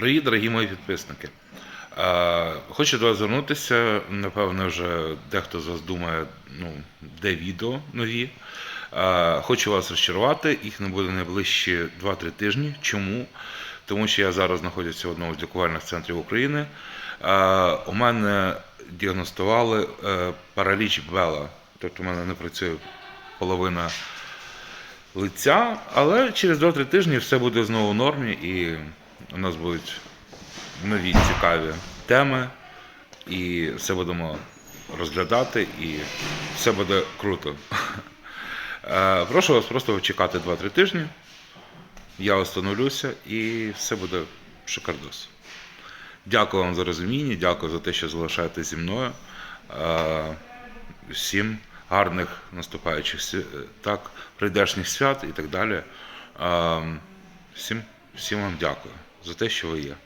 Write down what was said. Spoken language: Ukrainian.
Привіт, дорогі мої підписники. Хочу до вас звернутися. Напевно, вже дехто з вас думає, ну, де відео нові. Хочу вас розчарувати, їх не буде найближчі 2-3 тижні. Чому? Тому що я зараз знаходжуся в одному з лікувальних центрів України. У мене діагностували е, параліч Бела. Тобто у мене не працює половина лиця, але через 2-3 тижні все буде знову в нормі, і у нас будуть нові цікаві теми, і все будемо розглядати, і все буде круто. Е, Прошу вас просто чекати 2-3 тижні. Я остановлюся і все буде шикардос. Дякую вам за розуміння, дякую за те, що залишаєтесь зі мною. Е, Всім гарних наступаючих свя- так, прийдешніх свят і так далі. Е, Всім, всім вам дякую за те, що ви є.